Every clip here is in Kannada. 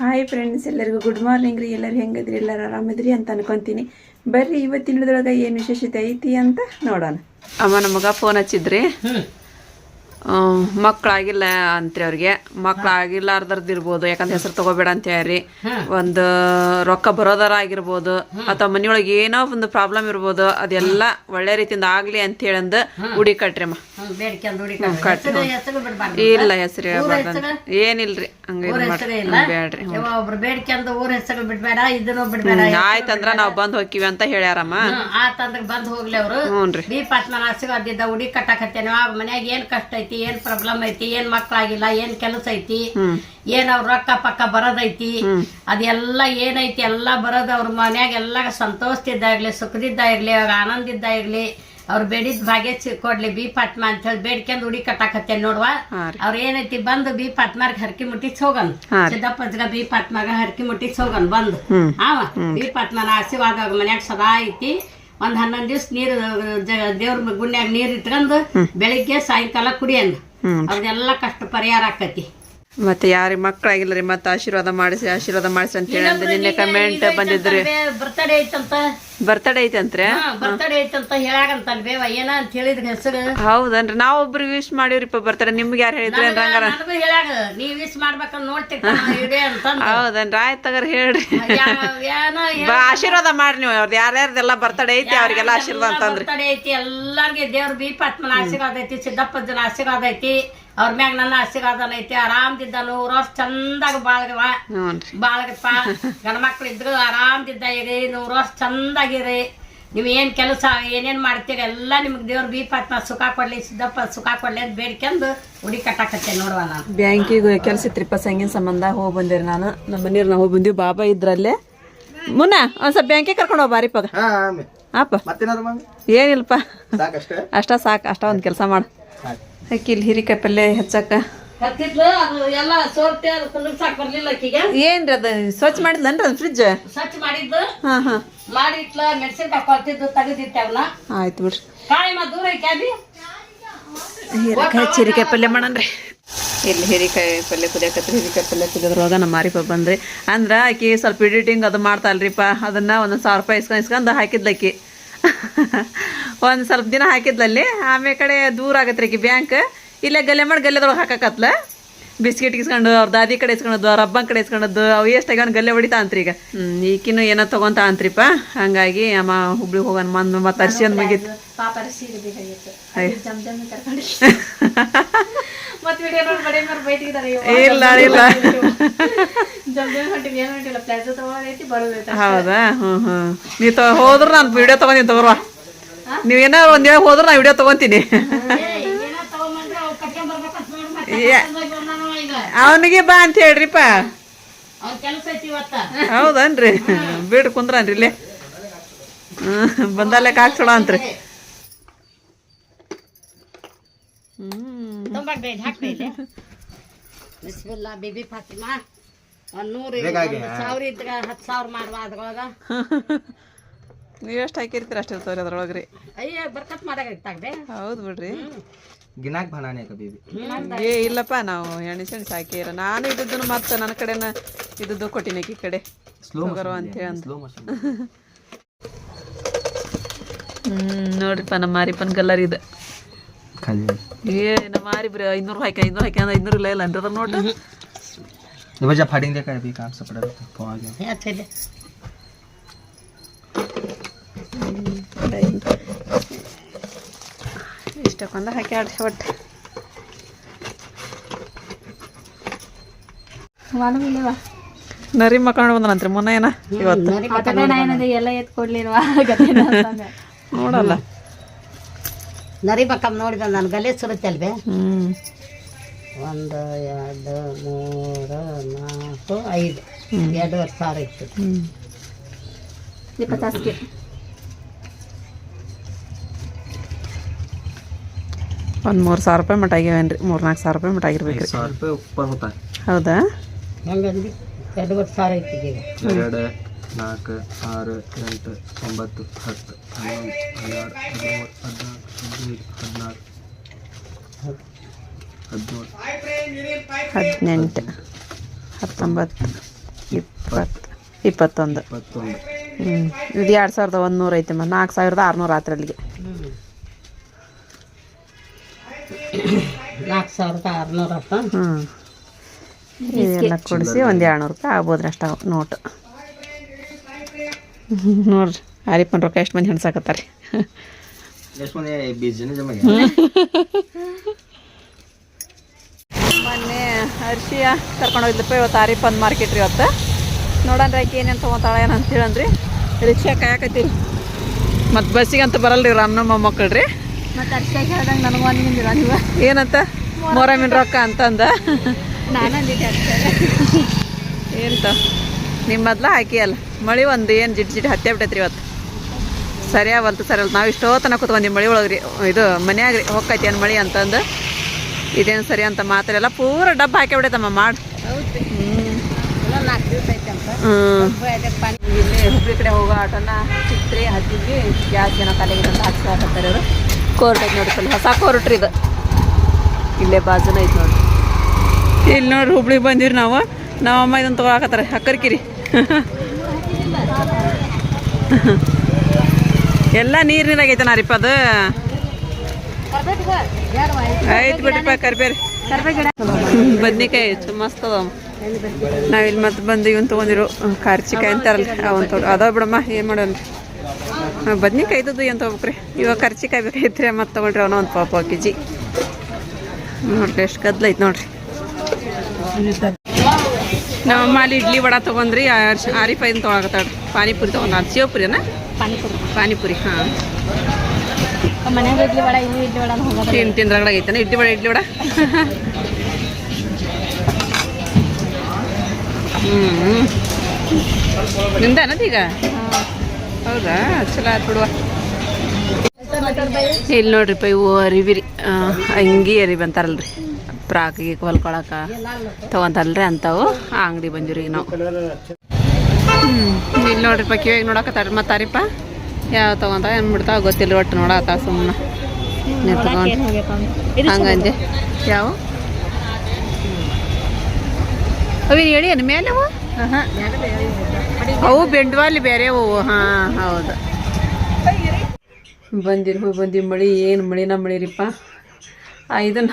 ಹಾಯ್ ಫ್ರೆಂಡ್ಸ್ ಎಲ್ಲರಿಗೂ ಗುಡ್ ಮಾರ್ನಿಂಗ್ ರೀ. ಎಲ್ಲರೂ ಹೆಂಗದ್ರಿ? ಎಲ್ಲರೂ ಆರಾಮದ್ರಿ ಅಂತ ಅನ್ಕೊಂತೀನಿ. ಬರ್ರಿ ಇವತ್ತಿನದೊಳಗೆ ಏನು ವಿಶೇಷತೆ ಐತಿ ಅಂತ ನೋಡೋಣ. ಅಮ್ಮ ನಮಗ ಫೋನ್ ಹಚ್ಚಿದ್ರಿ? ಮಕ್ಕಳಾಗಿಲ್ಲ ಅಂತ್ರಿ ಅವ್ರಿಗೆ. ಮಕ್ಕಳಾಗಿಲ್ಲಾರ್ದರ್ದು ಇರ್ಬೋದು. ಯಾಕಂದ್ರೆ ಹೆಸರು ತಗೋಬೇಡ ಅಂತ ಹೇಳಿ ಒಂದು ರೊಕ್ಕ ಬರೋದಾರ ಆಗಿರ್ಬೋದು. ಅಥವಾ ಮನೆಯೊಳಗೆ ಏನೋ ಒಂದು ಪ್ರಾಬ್ಲಮ್ ಇರ್ಬೋದು. ಅದೆಲ್ಲ ಒಳ್ಳೆ ರೀತಿಯಿಂದ ಆಗ್ಲಿ ಅಂತ ಹೇಳಂದು ಉಡಿ ಕಟ್ರಿ ಅಮ್ಮ. ಬೇಡ್ಕೊಂಡ್ ಹುಡುಗಿ ಕಟ್ರಿ. ಹೆಸರು ಬಿಡ್ಬಾರ್ದು. ಇಲ್ಲ ಹೆಸರು ಏನಿಲ್ರಿ ಹಂಗ ಇಲ್ಲ? ಬೇಡ್ರಿ ಆಯ್ತಂದ್ರ ನಾವ್ ಬಂದ್ ಹೋಗ್ತೀವಿ ಅಂತ ಹೇಳ್ಯಾರಮ್ಮ. ಆತಂದ್ರ ಬಂದ್ ಹೋಗ್ಲಿ ಅವ್ರು. ಹ್ಞೂನ್ರಿ. ಬಿ ಪಟ್ನ ಅದಿದ್ದ ಹುಡಿ ಕಟ್ಟಾಕತ್ತೇನೆ ಮನ್ಯಾಗ ಏನ್ ಕಷ್ಟ ಐತಿ ಏನ್ ಪ್ರಾಬ್ಲಮ್ ಐತಿ ಏನ್ ಮಕ್ಳಾಗಿಲ್ಲ ಏನ್ ಕೆಲಸ ಐತಿ ಏನ್ ಅವ್ರ ರೊಕ್ಕ ಪಕ್ಕ ಬರೋದೈತಿ ಅದೆಲ್ಲ ಏನೈತಿ ಎಲ್ಲಾ ಬರೋದು ಅವ್ರ ಮನ್ಯಾಗ ಎಲ್ಲ ಸಂತೋಷದಿದ್ದಾಗ್ಲಿ ಸುಖದಿದ್ದಾಗ್ಲಿ ಅವ್ರ ಆನಂದಿದ್ದಾಗ್ಲಿ ಅವ್ರ ಬೇಡಿದ್ ಭಾಗ್ಯ ಕೊಡ್ಲಿ ಬಿ ಪಾಟ್ಮ ಅಂತ ಹೇಳಿ ಬೇಡ್ಕೊಂಡ್ ಉಡಿ ಕಟ್ಟಾಕತ್ತೇನ್ ನೋಡ್ವ. ಅವ್ರ ಏನೈತಿ ಬಂದು ಬಿ ಪಾಟ್ಮಾರ್ಗ ಹರಕಿ ಮುಟ್ಟಿಸ್ ಹೋಗನ್. ಸಿದ್ದಪ್ಪಜ್ಗ ಬಿ ಪಾಟ್ಮಾಗ ಹರಕಿ ಮುಟ್ಟಿಸ್ ಹೋಗನ್ ಬಂದು. ಆವಾ? ಆವ ಬಿ ಪಾಟ್ಮನ ಆಶೀರ್ವಾದ ಅವ್ರ ಮನ್ಯಾಗ ಸದಾ ಐತಿ. ಒಂದ್ ಹನ್ನೊಂದ್ ದಿವ್ಸ ನೀರು ದೇವ್ರ ಗುಂಡ್ಯಾಗ ನೀರ್ ಇಟ್ಕೊಂಡು ಬೆಳಿಗ್ಗೆ ಸಾಯಂಕಾಲ ಕುಡಿಯಂದ. ಅವ್ರದೆಲ್ಲ ಕಷ್ಟ ಪರಿಹಾರ ಆಕತಿ. ಮತ್ತೆ ಯಾರಿಗೆ ಮಕ್ಕಳಾಗಿಲ್ಲ ರೀ ಮತ್ತೆ ಆಶೀರ್ವಾದ ಮಾಡಿಸಿ ಆಶೀರ್ವಾದ ಮಾಡಿಸಿ ಅಂತ ಹೇಳಿ ಅಂದ್ರೆ ನಿನ್ನೆ ಕಮೆಂಟ್ ಬಂದಿದ್ರಿ. ಬರ್ತಡೇ ಐತಂತ ಬರ್ತಡೇ ಐತಂತ್ರಿ? ಬರ್ತಡೇ ಐತಂತ ಹೇಳಾಗಂತಲ್ ಬೇವ ಏನ ಅಂತ ಹೇಳಿದ್ರ ಹೆಸರು? ಹೌದನ್ರಿ ನಾವ್ ಒಬ್ರು ವಿಶ್ ಮಾಡಿವ್ರಿಪ್ಪ ಬರ್ತಾರೆ ನಿಮ್ಗೆ ಯಾರು ಹೇಳಿದ್ರಿ ಹಂಗಾರ ನೀವ್ ವಿಶ್ ಮಾಡ್ಬೇಕಂತ ಹೌದನ್ರಿ ಆಯ್ತು ತಗರ್ ಹೇಳ್ರಿ. ಆಶೀರ್ವಾದ ಮಾಡಿ ನೀವು ಅವ್ರದ್ದು ಯಾರ್ಯಾರ್ದೆಲ್ಲ ಬರ್ತಡೇ ಐತಿ ಅವ್ರಿಗೆಲ್ಲ ಆಶೀರ್ವಾದ ಅಂತಂದ್ರಿ ಬರ್ತಡೇ ಐತಿ ಎಲ್ಲಾರ್ಗೆ ದೇವ್ರ ಬಿ ಪಾತ್ಮನ ಆಶೀರ್ವಾದ ಐತಿ ಸಿದ್ದಪ್ಪನ ಆಶೀರ್ವಾದ ಐತಿ. ಅವ್ರ ಮ್ಯಾಗ ನನ್ನ ಆಶೀರ್ವಾದನ ಐತಿ ಆರಾಮ್ದಿದ್ದ ನೂರು ವರ್ಷ ಚಂದಾಗ ಬಾಳ್ಗವ. ಬಾಳ್ಗಪ್ಪ ಗಂಡ ಮಕ್ಳು ಇದ್ರು ಆರಾಮ್ದಿದ್ದ ಇರಿ ನೂರು ವರ್ಷ ಚಂದಾಗಿರಿ ನೀವು ಏನು ಕೆಲಸ ಏನೇನ್ ಮಾಡ್ತೀರಿ ಎಲ್ಲ ನಿಮ್ಗೆ ದೇವ್ರ ಬಿ ಸುಖ ಕೊಡ್ಲಿ ಸಿದ್ದಪ್ಪ ಸುಖ ಕೊಡ್ಲಿ ಅಂತ ಬೇಡ್ಕೊಂಡು ಉಡಿ ಕಟ್ಟಾಕತ್ತೆ ನೋಡುವ ನಾನು. ಬ್ಯಾಂಕಿಗೆ ಕೆಲಸ ಇತ್ರಿಪ್ಪ ಸಂಗಿನ ಸಂಬಂಧ ಹೋಗಿ ಬಂದಿರಿ ನಾನು. ನಮ್ಮ ಮನೆಯವ್ರು ನಾವು ಹೋಗಿ ಬಂದೀವಿ ಬಾಬಾ ಇದ್ರಲ್ಲೇ. ಮುನ್ನ ಒಂದ್ ಸ್ವಲ್ಪ ಬ್ಯಾಂಕಿಗೆ ಕರ್ಕೊಂಡು ಹೋಗಿ ಬಾರಿಪ್ಪ ಹಾ ಆಮೆ. ಅಪ್ಪ ಮತ್ತೇನಾದ್ರು ಮಮ್ಮಿ ಏನಿಲ್ಪ ಸಾಕಷ್ಟೇ? ಅಷ್ಟ ಸಾಕು ಅಷ್ಟ ಒಂದು ಕೆಲಸ ಮಾಡು. ಅಕ್ಕಿ ಇಲ್ಲಿ ಹಿರಿಕಾಯಿ ಪಲ್ಯ ಹೆಚ್ಚಾಕ. ಹತ್ತಿದ್ಲು ಅದು ಎಲ್ಲ ಸೋರ್ತೆ ಅದು ಕುಂದ್ರಸಾಕ್ ಬರ್ಲಿಲ್ಲ ಆಕಿಗೆ ಏನ್ರಿ ಅದು? ಸ್ವಚ್ಛ ಮಾಡಿದ್ಲನ್ರಿ ಅದು ಫ್ರಿಜ್ ಸ್ವಚ್ಛ ಮಾಡಿದ್ದು. ಹಾ ಹಾ. ಮಾಡಿ ಇಟ್ಲ ಮೆಣಸಿನ್ಕಾಯಿ ಕೊಳ್ತಿದ್ದು ತೆಗೆದಿಟ್ಟೆ ಅವನ್ನ ಆಯ್ತು ಬಿಡ್ರಿ. ಕಾಯಿ ದೂರ ಹೀರೆಕಾಯಿ ಹಿರಿಕಾಯಿ ಪಲ್ಯ ಮಾಡನ್ರಿ. ಇಲ್ಲಿ ಹೀರಿಕಾಯಿ ಪಲ್ಯ ಕುದಿಯಕತ್ರಿ ಹೀರಿಕಾಯಿ ಪಲ್ಯ ಕುದಿಯೋದ್ರೊಳಗ ನಮ್ಮ ಮಾರಿಪ ಬಂದ್ರಿ. ಅಂದ್ರೆ ಆಕಿ ಸ್ವಲ್ಪ ಎಡಿಟಿಂಗ್ ಅದು ಮಾಡ್ತಾಳ್ರಿಪ್ಪ ಅದನ್ನ ಒಂದೊಂದು ಸಾವಿರ ರೂಪಾಯಿ ಇಸ್ಕೊಂಡ್ ಇಸ್ಕೊಂಡು ಹಾಕಿದ್ಲ ಆಕಿ. ಒಂದು ಸ್ವಲ್ಪ ದಿನ ಹಾಕಿದ್ಲಲ್ಲಿ ಆಮೇಲೆ ಕಡೆ ದೂರ ಆಗತ್ತೆ ಬ್ಯಾಂಕ್ ಇಲ್ಲೇ ಗಲ್ಲೆ ಮಾಡಿ ಗಲ್ಲೆದೊಳಗೆ ಹಾಕಕತ್ಲ. ಬಿಸ್ಕಿಟ್ ಇಸ್ಕೊಂಡು ಅವ್ರ ದಾದಿ ಕಡೆ ಇಸ್ಕೊಂಡದ್ದು ಅವ್ರ ಅಬ್ಬನ ಕಡೆ ಇಸ್ಕೊಂಡದ್ದು ಅವು ಎಷ್ಟು ಅವ್ನು ಗಲ್ಲೆ ಹೊಡಿತಾ ಅಂತ್ರಿ ಈಗ. ಹ್ಮ್, ಈಕಿನೂ ಏನೋ ತಗೊಂತ ಅಂತ್ರಿಪ್ಪ ಹಂಗಾಗಿ ಅಮ್ಮ ಹುಬ್ಳಿಗೆ ಹೋಗೋಣ ಮಂದ್ ಮತ್ತೆ ಅರ್ಶಿ ಅಂದ್ ಮುಗೀತು ಇಲ್ಲ ಇಲ್ಲ. ಹೌದಾ? ಹ್ಞೂ ಹ್ಞೂ ನೀವು ತ ಹೋದ್ರೆ ನಾನು ವಿಡಿಯೋ ತೊಗೊಂತೀನಿ ತಗೋರ್ವ. ನೀವು ಏನಾರು ಒಂದು ಹೋದ್ರೆ ನಾನು ವಿಡಿಯೋ ತೊಗೊಂತೀನಿ. ಅವನಿಗೆ ಬಾ ಅಂತ ಹೇಳ್ರಿಪ್ಪ. ಹೌದನ್ರಿ? ಬಿಡ್ ಕುಂದ್ರನ್ರಿ ಇಲ್ಲೇ. ಹ್ಮ್ ಬಂದಲ್ಲೇ ಕಾಕ್ಸೋಣ ಅಂತ್ರಿ. ಬಿಸ್ಮಿಲ್ಲಾ ಬಿಬಿ ಫಾತಿಮಾ. ಒಂದ್ ನೂರು ಸಾವಿರ ಇದ್ಗ ಹತ್ತು ಸಾವಿರ ಮಾಡುವ ಅದ್ರೊಳಗ. ನೀವು ಎಷ್ಟು ಹಾಕಿರ್ತೀರ ಅಷ್ಟು ಇರ್ತಾವ್ರಿ ಅದ್ರೊಳಗೆ ರೀ ಅಯ್ಯ ಬರ್ಕತ್ ಮಾಡಾಗೈತಾಗ್ದೆ ಹೌದು ಬಿಡ್ರಿ. ಗಿನಾಕ್ ಬನಾನೆ ಕಬೀಬಿ ಏ ಇಲ್ಲಪ್ಪ ನಾವು ಎಣಸೆಣಸು ಹಾಕಿರ ನಾನು ಇದ್ದದ್ದನ್ನು ಮತ್ತೆ ನನ್ನ ಕಡೆನ ಇದ್ದದ್ದು ಕೊಟ್ಟಿನಿ ಈ ಕಡೆ. ಸ್ಲೋಗರು ಅಂತೇಳಿ ಅಂತ ನೋಡ್ರಿಪ್ಪ ನಮ್ಮ ಮಾರಿಪ್ಪನ ಗಲ್ಲರ್ ಇದು. ಏ ನಮ್ಮ ಮಾರಿ ಬರೀ ಐನೂರು ಹಾಕಿ ಐನೂರು ಹಾಕಿ ಅಂದ್ರೆ ಐನೂರು ಇಲ್ಲ ಇಲ್ಲ ಅಂದ್ರೆ ನೋಡ್ರಿ. ವಜಾ ಫಾಡಿಂಗ್ ಬೇಕಾ ಕಾಣಿಸ್ಬಿಡಬೇಕು ಇಷ್ಟಕ್ಕೊಂದ ಹಾಕಿ ಆಡ್ಸಿ ಒಟ್ಟು ನರಿ ಮಕ್ಕಳು ಬಂದನಂತ್ರಿ ಮೊನ್ನೆ ಏನ? ಇವತ್ತು. ಎಲ್ಲ ಎತ್ಕೊಡ್ಲಿಲ್ವ ನೋಡಲ್ಲ. ನರಿ ಬಕ್ಕಮ್ ನೋಡಿದ ನಾನು ಗಲೆ ಸುರುತ್ತೆ ಅಲ್ವೇ? ಹ್ಮ್. ಒಂದು ಎರಡು ಮೂರು ನಾಲ್ಕು ಐದು. ಎರಡೂವರೆ ಸಾವಿರ ಇತ್ತು. ಹ್ಮ್. ಒಂದು ಮೂರು ಸಾವಿರ ರೂಪಾಯಿ ಮಟ್ಟ ಆಗ್ಯಾವೇನು ರೀ ಮೂರು ನಾಲ್ಕು ಸಾವಿರ ರೂಪಾಯಿ ಮಟ್ಟ ಆಗಿರ್ಬೇಕು ರೀ ಸಾವಿರ ರೂಪಾಯಿ ಹೌದಾ? ನಂದೊಂದು ಎರಡು ನಾಲ್ಕು ಆರು ಎಂಟು ಒಂಬತ್ತು ಹತ್ತು ಹದಿನೆಂಟು ಹತ್ತೊಂಬತ್ತು ಇಪ್ಪತ್ತು ಇಪ್ಪತ್ತೊಂದು. ಹ್ಞೂ ಇದು ಎರಡು ಸಾವಿರದ ಒಂದು ನೂರು ಐತೆ ನಾಲ್ಕು ಸಾವಿರದ ಆರುನೂರು ರಾತ್ರಿ ಅಲ್ಲಿಗೆ. ನಾಲ್ಕು ಸಾವಿರದ ರೂಪಾಯಿ ಹ್ಞೂ ಇವೆಲ್ಲ ಕೊಡಿಸಿ ಒಂದು ಎರಡ್ನೂರು ರೂಪಾಯಿ ಆಗ್ಬೋದ್ರಿ ಅಷ್ಟು ನೋಟ್. ನೋಡ್ರಿ ಆರಿಪ್ಪನ್ ರೊಕ್ಕ ಎಷ್ಟು ಮಂದಿ ಹೆಣ್ಸಾಕತ್ತಾರಿ? ಮೊನ್ನೆ ಹರ್ಷಿಯ ಕರ್ಕೊಂಡು ಹೋಗಿದ್ಲಪ್ಪ ಇವತ್ತು ಆರಿಪ್ಪನ್ ಮಾರ್ಕೆಟ್ ರೀ ಇವತ್ತು. ನೋಡೋಣ ಆಕೆ ಏನೇನು ತೊಗೊತಾಳೆ ಏನಂತ ಅಂತ ಹೇಳನ್ರಿ ರಿಕ್ಷಾ ಕಾಯಕತ್ತೀರಿ ಮತ್ತು ಬಸ್ಸಿಗೆ ಅಂತ ರೀ ಅಣ್ಣಮ್ಮ ಮಕ್ಕಳು ರೀ ಮತ್ತೆ ಅಷ್ಟೇ ಹೇಳ್ದಂಗೆ ನನಗೂ ನೀವು. ಏನಂತ? ಮೊರಮಿನ ರೊಕ್ಕ ಅಂತಂದ? ನಾನಂದಿದ್ದೆ ಅಷ್ಟೇ ಎಂತ ನಿಮ್ಮ ಮೊದ್ಲ ಹಾಕಿ ಅಲ್ಲ ಮಳೆ ಒಂದು ಏನು ಜಿಡ್ ಜಿಟ್ ಹತ್ತೆ ಬಿಟ್ಟೈತ್ರಿ ಇವತ್ತು. ಸರಿಯಾಗಲ್ತು ಸರಿ ಅಲ್ಲ ನಾವು ಇಷ್ಟೋ ತನಕ ಕೂತ್ಕೊಂಡಿ ಮಳೆ ಒಳಗೆ ರೀ ಇದು ಮನೆಯಾಗ ರೀ ಹೋಗ್ತೈತಿ ಏನು ಮಳೆ ಅಂತಂದು. ಇದೇನು ಸರಿ ಅಂತ ಮಾತಾಡೆಲ್ಲ ಪೂರ ಡಬ್ಬ ಹಾಕಿ ಬಿಡೈತಮ್ಮ ಮಾಡಿ. ಹುಬ್ಳಿ ಕಡೆ ಹೋಗೋ ಆಟೋನ ಚಿತ್ರಿ ಹತ್ತಿದ್ವಿ. ಗ್ಯಾಸ್ ಏನೋ ಕಾಲಿಗೆ ಅಂತ ಹಾಕ್ಸಾಕತ್ತಾರೆ ಅವರು ಕೋರ್ಟ್ ಐತೆ ನೋಡ್ರಿ ಸ್ವಲ್ಪ ಹೊಸ ಕೋರ್ಟ್ ರೀ ಇದು. ಇಲ್ಲೇ ಬಾಜುನ ಐತೆ ನೋಡಿ ಇಲ್ಲಿ ನೋಡ್ರಿ ಹುಬ್ಳಿಗೆ ಬಂದಿರಿ ನಾವು. ನಾವು ಅಮ್ಮ ಇದನ್ನು ತೊಗೊಳಕತ್ತಾರೆ. ಅಕ್ಕರ್ಕಿರಿ. ಎಲ್ಲ ನೀರು ನೀರಾಗೈತೆ ನಾರಿಪ್ಪ ಅದು. ಐತೆ ಬಿಡ್ರಿಪ್ಪ ಕರ್ಬೇರಿ. ಬದ್ನಿಕಾಯಿ ಮಸ್ತ್ ಅದಾವ. ನಾವಿಲ್ಲಿ ಮತ್ತೆ ಬಂದು ಇವನ್ ತೊಗೊಂಡಿರು ಕಾರ್ಚಿಕಾಯಿ ಅಂತಾರಲ್ಲ ಅವನ್ ತೊಗೊಂಡು ಅದಾವ ಬಿಡಮ್ಮ, ಏನು ಮಾಡೋನ್ರಿ ಬದ್ನಿಕಾಯಿ ಇದ್ದದ್ದು ಏನು ತೊಗೊಬೇಕ್ರಿ? ಇವಾಗ ಕರ್ಚಿಕಾಯಿ ಬೇಕಾಗಿತ್ರಿ ಮತ್ತೆ ತೊಗೊಂಡ್ರಿ ಅವನ ಒಂದು ಪಾಪ ಕೆ ಜಿ ನೋಡ್ರಿ ಎಷ್ಟು ಗದ್ಲೈತೆ ನೋಡ್ರಿ. ನಮ್ಮ ಮಾಲಿ ಅಲ್ಲಿ ಇಡ್ಲಿ ವಡ ತೊಗೊಂಡ್ರಿ ಆರಿಫೈನ್ ತೊಗೊಳಕತ್ತಾಳ್ರಿ. ಪಾನಿಪುರಿ ತೊಗೊಂಡು ಅನ್ನ ಪಾನಿಪುರಿ ಪಾನಿಪುರಿ ಹಾಂ. ಮನೆಯಾಗ ಇಡ್ಲಿ ವಡ ಇವು ಇಡ್ಲಿ ವಡ ತಿನ್ ತಿನ್ ಐತನ? ಇಡ್ಲಿ ವಡ ಇಡ್ಲಿ ವಡ? ಹ್ಞೂ ನಿಂದ ಅನ್ನೋದೀಗ ಹೌದಾ? ಚಲೋ ಆಯ್ತು ಬಿಡುವ. ಇಲ್ಲಿ ನೋಡ್ರಿಪ್ಪ ಇವು ಅರಿವಿ ರೀ ಆ, ಅಂಗಿ ಅರಿವಿ ಅಂತಾರಲ್ರಿ ಪ್ರಾಕಿಗೆ ಹೊಲ್ಕೊಳಕ ತಗೊಂತಾರಲ್ರಿ ಅಂತಾವು ಆ ಅಂಗಡಿ ಬಂದಿವ್ರಿ ನಾವು. ಹ್ಞೂ ಇಲ್ಲಿ ನೋಡ್ರಿಪ್ಪ ಕಿವಿಯಾಗ ನೋಡಕತ್ತಾರ ಮತ್ತಾರಿಪ್ಪ ಯಾವ ತಗೊಂತ ಏನು ಬಿಡ್ತಾವ ಗೊತ್ತಿಲ್ಲ ಒಟ್ಟು ನೋಡತ್ತ ಸುಮ್ಮನೆ ನಿಂತ್ಕೊಂಡು ಹಂಗಂದೆ ಯಾವ? ಅವಿನ ಹೇಳಿ ಏನು ಮೇಲೆ ಅವು? ಅವು ಬೆಂಡ್ವಾಲಿ ಬೇರೆ, ಅವು, ಹಾ, ಹೌದು. ಬಂದಿರಿ ಹೋಗಿ ಬಂದಿ ಮಳಿ, ಏನು ಮಳಿನ ಮಳಿರಿಪ್ಪ? ಇದನ್ನ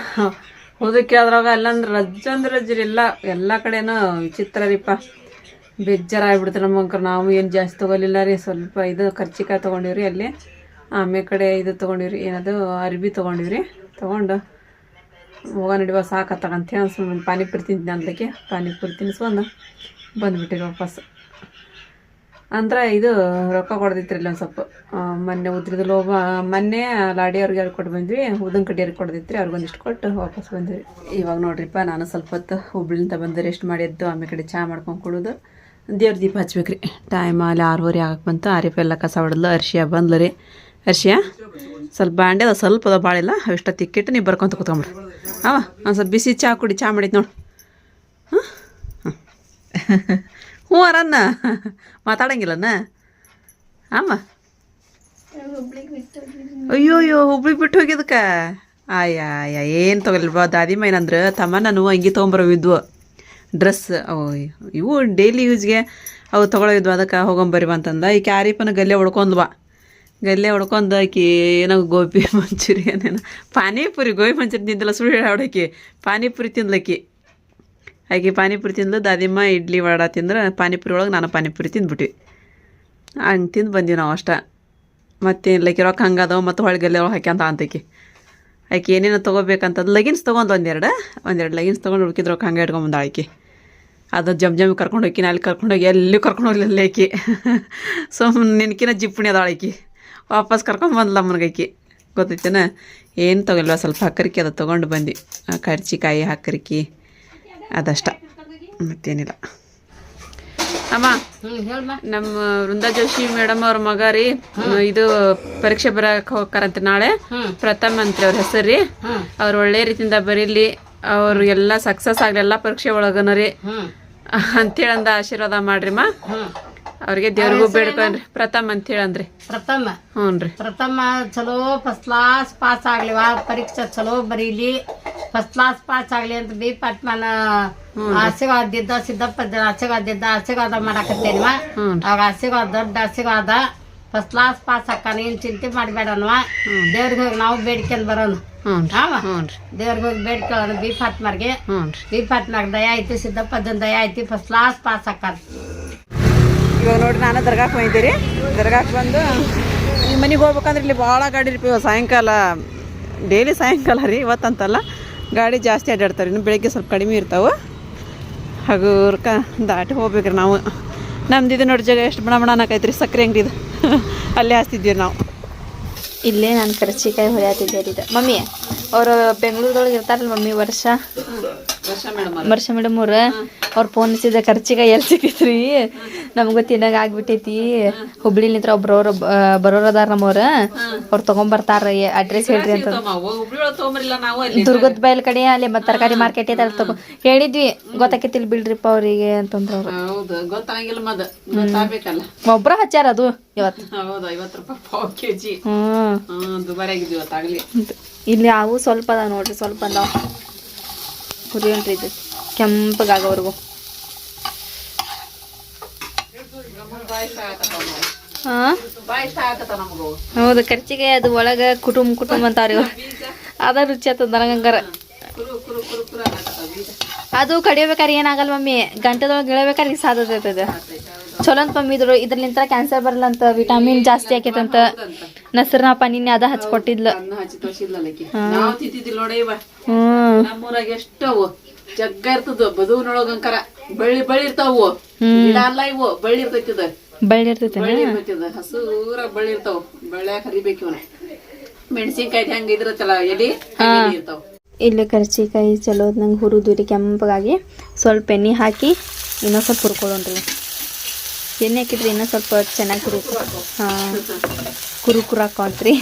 ಹೋದಕ್ಕೆ ಅದ್ರಾಗ ಅಲ್ಲಂದ್ರೆ ರಜ್ಜ ಅಂದ್ರೆ ರಜ್ಜರಿ ಎಲ್ಲ ಎಲ್ಲ ಕಡೆನೂ ವಿಚಿತ್ರ ರೀಪ್ಪ. ಬೇಜಾರಾಗ್ಬಿಡ್ತು ನಮ್ಮಂಕರ್ ನಾವು ಏನು ಜಾಸ್ತಿ ತೊಗೊಲಿಲ್ಲ ರೀ, ಸ್ವಲ್ಪ ಇದು ಖರ್ಚಿಕಾಯಿ ತೊಗೊಂಡಿವ್ರಿ ಅಲ್ಲಿ. ಆಮೇಲೆ ಕಡೆ ಇದು ತೊಗೊಂಡಿವ್ರಿ, ಏನದು, ಅರ್ಬಿ ತೊಗೊಂಡಿವ್ರಿ. ತೊಗೊಂಡು ಹೋಗ ನಡಿವ ಸಾಕತ್ತಾಗಂತ ಹೇಳಿ ಸುಮ್ಮನೆ ಪಾನಿಪುರಿ ತಿಂತೀನಿ ಅಂದಕ್ಕೆ ಪಾನಿಪುರಿ ತಿನ್ಸ್ಕೊಂಡು. ಬಂದ್ಬಿಟ್ಟಿರಿ ವಾಪಸ್. ಅಂದ್ರೆ ಇದು ರೊಕ್ಕ ಕೊಡ್ದಿತ್ರಿ ಒಂದು ಸ್ವಲ್ಪ. ಮೊನ್ನೆ ಉದ್ರದ ಲೋಬ ಮೊನ್ನೆ ಲಾಡಿ ಅವ್ರಿಗೆ ಯಾರು ಕೊಟ್ಟು ಬಂದ್ವಿ ಉದನ್ ಕಡ್ಡಿಯವ್ರಿಗೆ ಕೊಡ್ದಿತ್ರಿ ಅವ್ರಿಗೊಂದಿಷ್ಟು ಕೊಟ್ಟು ವಾಪಸ್ ಬಂದ್ವಿ. ಇವಾಗ ನೋಡ್ರಿಪ್ಪ, ನಾನು ಸ್ವಲ್ಪ ಹೊತ್ತು ಹುಬ್ಳಿಂದ ಬಂದು ರೆಸ್ಟ್ ಮಾಡಿದ್ದು, ಆಮೇಲೆ ಕಡೆ ಚಹಾ ಮಾಡ್ಕೊಂಡು ಕೊಡೋದು. ದೇವ್ರ ದೀಪ ಹಚ್ಬೇಕ್ರಿ. ಟೈಮ್ ಅಲ್ಲಿ ಆರೂವರೆ ಆಗಕ್ಕೆ ಬಂತು ಆರಿಪ ಎಲ್ಲ ಕಸ ಹೊಡೆದ್ಲು, ಅರ್ಶಿಯ ಬಂದ್ಲು ರೀ. ಅರ್ಶಿಯ, ಸ್ವಲ್ಪ ಬಾಂಡೆ ಸ್ವಲ್ಪ ಅದ ಭಾಳ ಇಲ್ಲ ಅವಿಷ್ಟ ತಿಕ್ಕಿಟ್ಟು ನೀವು ಬರ್ಕೊಂತ ಕೂತ್ಕೊಂಬಿಡ್ರಿ ಅವ, ಒಂದು ಸ್ವಲ್ಪ ಬಿಸಿ ಚಹಾ ಕುಡಿ ಚಹಾ ಮಾಡಿದ್ದು ನೋಡು. ಹಾಂ ಹ್ಞೂ ಅರನ್ನ ಮಾತಾಡಂಗಿಲ್ಲನ? ಅಮ್ಮ. ಅಯ್ಯೋ ಅಯ್ಯೋ ಹುಬ್ಳಿಗೆ ಬಿಟ್ಟು ಹೋಗಿದಕ್ಕ ಆಯ ಆಯ ಏನು ತಗೊಳ್ಬಾ ದಾದಿ ಮೈನಂದ್ರೆ ತಮ್ಮ ನಾನು ಅಂಗಿ ತೊಗೊಂಬರೋವಿದ್ವು. ಡ್ರೆಸ್ ಅವು ಇವು ಡೈಲಿ ಯೂಸ್ಗೆ ಅವು ತೊಗೊಳೋವಿದ್ವು, ಅದಕ್ಕೆ ಹೋಗೊಂಬರಿ ಅಂತಂದ. ಈ ಕ್ಯಾರಿಪನ ಗಲ್ಲೆ ಹೊಡ್ಕೊಂಡ್ವಾ ಗಲ್ಲೆ ಹೊಡ್ಕೊಂಡು ಆಕಿ ಏನೋ ಗೋಬಿ ಮಂಚೂರಿ ಏನೇನೋ ಪಾನಿಪುರಿ, ಗೋಬಿ ಮಂಚೂರಿ ತಿಂದಿಲ್ಲ ಸುಳ್ಳು ಹೇಳಾಕಿ ಪಾನಿಪುರಿ ತಿನ್ಲಕ್ಕಿ ಆಕೆ ಪಾನಿಪುರಿ ತಿಂದು ದಾದಿಮ್ಮ ಇಡ್ಲಿ ವಡ ತಿಂದ್ರೆ ಪಾನಿಪುರಿ ಒಳಗೆ ನಾನು ಪಾನಿಪುರಿ ತಿಂದ್ಬಿಟ್ವಿ. ಹಂಗೆ ತಿಂದು ಬಂದೀವಿ ನಾವು ಅಷ್ಟ. ಮತ್ತೇನಿಲ್ಲಕಿ ಹಂಗೆ ಅದಾವ ಮತ್ತು ಹೊಳಗೆಲ್ಲ ಒಳಗೆ ಹಾಕ್ಯಂತ ಅಂತಕಿ ಆಕೆ ಏನೇನು ತೊಗೋಬೇಕಂತದ್ದು ಲಗಿನ್ಸ್ ತೊಗೊಂಡು ಒಂದೆರಡು ಒಂದೆರಡು ಲಗಿನ್ಸ್ ತೊಗೊಂಡು ಹುಡುಕಿದ್ರು ಹಂಗೆ ಇಟ್ಕೊಂಬಂದ ಆಕೆ. ಅದು ಜಮ್ ಜಮ್ ಕರ್ಕೊಂಡು ಹೋಗಿ ಅಲ್ಲಿ ಕರ್ಕೊಂಡು ಹೋಗಿ ಎಲ್ಲಿ ಕರ್ಕೊಂಡು ಹೋಗ್ಲಿಲ್ಲ ಆಕಿ. ಸೊ ನಿನ್ಕಿನ ಜಿಪ್ಪಣಿ ಅದಾಳ ಆಕಿ. ವಾಪಸ್ ಕರ್ಕೊಂಡು ಬಂದ್ಲ ಅಮ್ಮನಿಗೆ ಗೊತ್ತೈತೇನ? ಏನು ತೊಗೊಲ್ವ ಸ್ವಲ್ಪ ಹಕ್ಕರಿಕೆ ಅದು ತೊಗೊಂಡು ಬಂದು ಕರ್ಚಿಕಾಯಿ ಹಕ್ಕರಿಕೆ ಅದಷ್ಟ. ಮತ್ತೇನಿಲ್ಲ. ಅಮ್ಮ ನಮ್ಮ ವೃಂದಾ ಜೋಶಿ ಮೇಡಮ್ ಅವ್ರ ಮಗ ರೀ ಇದು ಪರೀಕ್ಷೆ ಬರಕ್ ಹೋಗ್ತಾರಂತೆ ನಾಳೆ. ಪ್ರಥಮ ಅಂತ್ರಿ ಅವ್ರ ಹೆಸರು. ಅವ್ರು ಒಳ್ಳೆ ರೀತಿಯಿಂದ ಬರೀಲಿ ಅವ್ರು ಎಲ್ಲ ಸಕ್ಸಸ್ ಆಗ್ಲಿ ಎಲ್ಲ ಪರೀಕ್ಷೆ ಒಳಗನ ರೀ. ಅಂತೇಳಂದ ಆಶೀರ್ವಾದ ಮಾಡ್ರಿಮ್ಮ. ಅವ್ರಿಗೆ ದೇವ್ರಿಗೂ ಬೇಡ್ಕೊಂಡ್ರಿ ಪ್ರಥಮ್ ಅಂತ ಹೇಳಂದ್ರಿ ಪ್ರಥಮ. ಹ್ಞೂನ್ರಿ ಪ್ರಥಮ ಚಲೋ ಫಸ್ಟ್ ಕ್ಲಾಸ್ ಪಾಸ್ ಆಗ್ಲಿ ವಾ ಪರೀಕ್ಷೆ ಚಲೋ ಬರೀಲಿ. ಫಸ್ಟ್ ಕ್ಲಾಸ್ ಪಾಸ್ ಆಗ್ಲಿ ಅಂತ ಬಿ ಪಟ್ಮನ ಆಶೀರ್ವಾದಿದ್ದ ಸಿದ್ದಪ್ಪ ಆಶೀರ್ವಾದಿದ್ದ ಆಶೀರ್ವಾದ ಮಾಡಾಕತ್ತೇನ್ವ ಅವಾಗ ಆಶೀರ್ವಾದ ದೊಡ್ಡ ಆಶೀರ್ವಾದ. ಫಸ್ಟ್ ಕ್ಲಾಸ್ ಪಾಸ್ ಅಕ್ಕ ನೀನ್ ಚಿಂತೆ ಮಾಡ್ಬೇಡನ್ವ ದೇವ್ರಿಗೆ ಹೋಗಿ ನಾವು ಬೇಡ್ಕೊಂಡ್ ಬರೋಣ. ದೇವ್ರಿಗೆ ಹೋಗಿ ಬೇಡ್ಕೊಳ್ಳೋಣ ಬಿ ಫಾತ್ಮಾರ್ಗೆ ಬಿ ಫಾತ್ಮಾರ್ಗೆ ದಯ ಐತಿ ಸಿದ್ದಪ್ಪದನ್ ದಯ ಐತಿ ಫಸ್ಟ್ ಕ್ಲಾಸ್ ಪಾಸ್ ಅಕ್ಕ ಇವಾಗ ನೋಡಿ ನಾನು ದರ್ಗಾಕ್ಕೆ ಬಂದಿದ್ದೀರಿ ದರ್ಗಾಕ್ಕೆ ಬಂದು ಈ ಮನೆಗೆ ಹೋಗ್ಬೇಕಂದ್ರೆ ಇಲ್ಲಿ ಭಾಳ ಗಾಡಿ ರೀ ಇವಾಗ ಸಾಯಂಕಾಲ, ಡೈಲಿ ಸಾಯಂಕಾಲ ರೀ, ಇವತ್ತಂತಲ್ಲ. ಗಾಡಿ ಜಾಸ್ತಿ ಅಡ್ಡಾಡ್ತಾರೆ ಇನ್ನು ಬೆಳಗ್ಗೆ ಸ್ವಲ್ಪ ಕಡಿಮೆ ಇರ್ತಾವೆ. ಹಗುರ್ಕ ದಾಟಿ ಹೋಗ್ಬೇಕ್ರಿ ನಾವು. ನಮ್ದು ಇದು ನೋಡಿ ಜಾಗ ಎಷ್ಟು ಬಣ ಬಣ ಅನ್ನಕೈತ್ರಿ ಸಕ್ಕರೆ ಅಂಗಡಿ ಇದು. ಅಲ್ಲೇ ಹಾಸ್ತಿದ್ವಿ ನಾವು. ಇಲ್ಲೇ ನಾನು ಕರ್ಚಿಕಾಯಿ ಹೊಳೆಯತ್ತಿದ್ದೆ ರೀ ಮಮ್ಮಿ, ಅವರು ಬೆಂಗಳೂರದೊಳಗೆ ಇರ್ತಾರಲ್ಲ ಮಮ್ಮಿ, ವರ್ಷ. ವರ್ಷ ಮೇಡಮ್ ಅವ್ರ. ಅವ್ರ ಫೋನ್ ಹಚ್ಚಿದ ಖರ್ಚಿಗೆ ಎಲ್ಲಿ ಸಿಕ್ಕಿತ್ರಿ? ನಮ್ಗೂ ತಿನ್ನಾಗ ಆಗ್ಬಿಟ್ಟೈತಿ. ಹುಬ್ಳಿ ನಿಂತ್ರ ಬರೋರ್ ಅದಾರ ನಮ್ಮವ್ರ ಅವ್ರು. ತಗೊಂಬರ್ತಾರ ಅಡ್ರೆಸ್ ಹೇಳ್ರಿ ಅಂತ ದುರ್ಗದ ಬೈಲ್ ಕಡೆ ಅಲ್ಲಿ ಮತ್ತೆ ತರಕಾರಿ ಮಾರ್ಕೆಟ್ ಐತೆ ಅಲ್ಲಿ ತಗೋ ಹೇಳಿದ್ವಿ ಗೊತ್ತಾಕೈತಿಲ್ ಬಿಡ್ರಿಪ್ಪ ಅವ್ರಿಗೆ ಅಂತಂದ್ರ ಅವ್ರು. ಒಬ್ರ ಹಚ್ಚಾರ ಅದು ಇವತ್ತು. ಹ್ಮ್. ಇಲ್ಲಿ ಅವು ಸ್ವಲ್ಪ ಅದ ನೋಡ್ರಿ ಸ್ವಲ್ಪ ಅದಾವ. ಹುರಿಯೋಣ್ರಿ ಇದು. ಕೆಂಪಗಾಗೋವರೆಗೂ. ಹಾಂ? ಹೌದು, ಖರ್ಚಿಗೆ ಅದು ಒಳಗೆ ಕುಟುಂಬ ಕುಟುಂಬ ಅಂತಾವ್ರಿ. ಅದ ರುಚಿ ಆತದ ನನಗಂಗಾರ ಅದು ಕಡಿಯಬೇಕಾದ್ರೆ ಏನಾಗಲ್ಲ ಮಮ್ಮಿ. ಗಂಟೆದೊಳಗೆ ಈಗ ಇರ್ತದೆ ಚಲೋ ಅಂತ ಮಮ್ಮಿ ಇದ್ರು. ಇದ್ರಲಿಂತ ಕ್ಯಾನ್ಸರ್ ಬರಲ್ಲ ಅಂತ ವಿಟಮಿನ್ ಜಾಸ್ತಿ ಆಕೈತಂತ. ನಸರ್ನಪ್ಪ ನಿನ್ನೆ ಅದ ಹಚ್ಕೊಟ್ಟಿದ್ಲು ಹಚ್ಚಿ ತೋರ್ಸಿದ್ಲಕ್ಕಿ ನಾವು ತಿಂತಿದ್ದಿಲ್ಲ ನೋಡ ಇವ. ನಮ್ಮೂರಾಗ ಎಷ್ಟವು? ಜಗ್ಗ ಇರ್ತದ ಬದುವಿನೊಳಗಂಕರ ಬಳ್ಳಿ ಬಳ್ಳಿ ಇರ್ತಾವು. ಗಿಡ ಅಲ್ಲ ಇವು. ಬಳ್ಳಿ ಇರ್ತೈತಿದ. ಬಳ್ಳಿ ಇರ್ತೈತಿ ಬಳ್ಳಿ ಇರ್ತೈತಿದ. ಹಸೂರ ಬಳ್ಳಿ ಇರ್ತಾವ. ಬಳ್ಳ್ಯಾಗ ಹರಿಬೇಕು ಇವನ. ಮೆಣಸಿನ್ಕಾಯಿ ಹೆಂಗ ಇದ್ರತ್ತಲ್ಲ ಎಲಿ? ಇರ್ತಾವ. ಇಲ್ಲಿ ಕರ್ಚಿಕಾಯಿ ಚಲೋ ನಂಗೆ ಹುರಿದು ರೀ ಕೆಂಪಗಾಗಿ ಸ್ವಲ್ಪ ಎಣ್ಣೆ ಹಾಕಿ ಇನ್ನೊಂದು ಸ್ವಲ್ಪ ಹುರ್ಕೊಳ್ಳೋಣ್ರಿ. ಎಣ್ಣೆ ಹಾಕಿದ್ರೆ ಇನ್ನೂ ಸ್ವಲ್ಪ ಚೆನ್ನಾಗಿ ಕುರು ಕುರು ಹಾಕೊಂತ್ರಿ